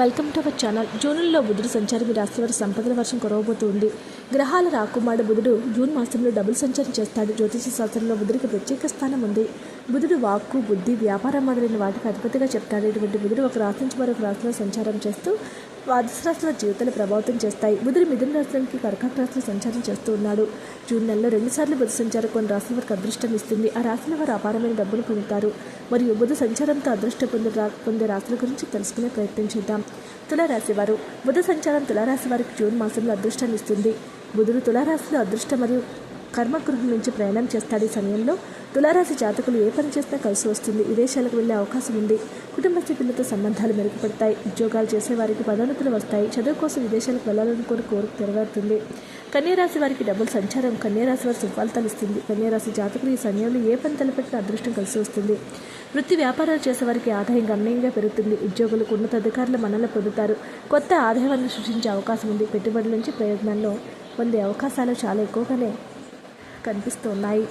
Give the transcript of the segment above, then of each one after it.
Welcome to our channel జూన్లో బుధుడు సంచారం ఈ రాశి సంపదల వర్షం కురవబోతుంది. గ్రహాల రాకుమారుడు బుధుడు జూన్ మాసంలో డబుల్ సంచారం చేస్తాడు. జ్యోతిష శాస్త్రంలో బుధుడికి ప్రత్యేక స్థానం ఉంది. బుధుడు వాక్కు బుద్ధి వ్యాపారం మొదలైన వాటికి అధిపతిగా చెప్తాడు. ఇటువంటి బుధుడు ఒక రాశి నుంచి మరొక రాశిలో సంచారం చేస్తూ ద్వాదశ రాశుల జీవితాన్ని ప్రభావితం చేస్తాయి. బుధుడు మిథున రాశులకి కర్కాటక రాశిలో సంచారం చేస్తూ ఉన్నాడు. జూన్ నెలలో రెండుసార్లు బుధ సంచారం కొన్ని రాశుల వారికి అదృష్టం ఇస్తుంది. ఆ రాశుల వారు అపారమైన డబ్బులు పొందుతారు. మరియు బుధ సంచారంతో అదృష్టం పొందే రా పొందే రాశుల గురించి తెలుసుకునే ప్రయత్నం చేద్దాం. తులారాశి వారు బుధ సంచారం తులారాశి వారికి జూన్ మాసంలో అదృష్టాన్ని ఇస్తుంది. బుధుడు తులారాశిలో అదృష్టం మరియు కర్మగృహం నుంచి ప్రయాణం చేస్తాడు ఈ సమయంలో తులారాశి జాతకులు ఏ పని చేస్తే కలిసి వస్తుంది. విదేశాలకు వెళ్ళే అవకాశం ఉంది. కుటుంబ సభ్యులతో సంబంధాలు మెరుగుపడతాయి. ఉద్యోగాలు చేసే వారికి పదోన్నతులు వస్తాయి. చదువు కోసం విదేశాలకు వెళ్ళాలనుకుని కోరిక నెరవేరుతుంది. కన్యారాశి వారికి డబ్బులు సంచారం కన్యారాశి వారి సుఫలితాలు ఇస్తుంది. కన్యారాశి జాతకులు ఈ సమయంలో ఏ పని తలపెట్టిన అదృష్టం కలిసి వస్తుంది. వృత్తి వ్యాపారాలు చేసే వారికి ఆదాయం గణనీయంగా పెరుగుతుంది. ఉద్యోగులకు ఉన్నత అధికారులు మనల్ని పొందుతారు. కొత్త ఆదాయాన్ని సృష్టించే అవకాశం ఉంది. పెట్టుబడుల నుంచి ప్రయోజనాల్లో పొందే అవకాశాలు చాలా ఎక్కువగానే కనిపిస్తున్నాయి.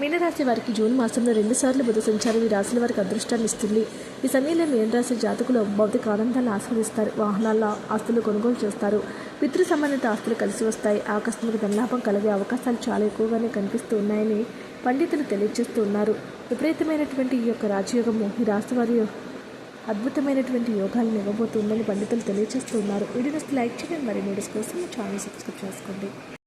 మీనరాశి వారికి జూన్ మాసంలో రెండుసార్లు బుధ సంచారం ఈ రాశుల వారికి అదృష్టాన్ని ఇస్తుంది. ఈ సమయంలో మీనరాశి జాతకులు భౌతిక ఆనందాన్ని ఆస్వాదిస్తారు. వాహనాల ఆస్తులు కొనుగోలు చేస్తారు. పితృ సంబంధిత ఆస్తులు కలిసి వస్తాయి. ఆకస్మిక ధనలాభం కలిగే అవకాశాలు చాలా ఎక్కువగానే కనిపిస్తూ ఉన్నాయని పండితులు తెలియజేస్తూ ఉన్నారు విపరీతమైనటువంటి ఈ యొక్క రాజయోగము ఈ రాశి వారి అద్భుతమైనటువంటి యోగాలను ఇవ్వబోతుందని పండితులు తెలియజేస్తున్నారు. వీడియోస్ లైక్ చేయండి. మరి వీడియోస్ కోసం ఛానల్ సబ్స్క్రైబ్ చేసుకోండి.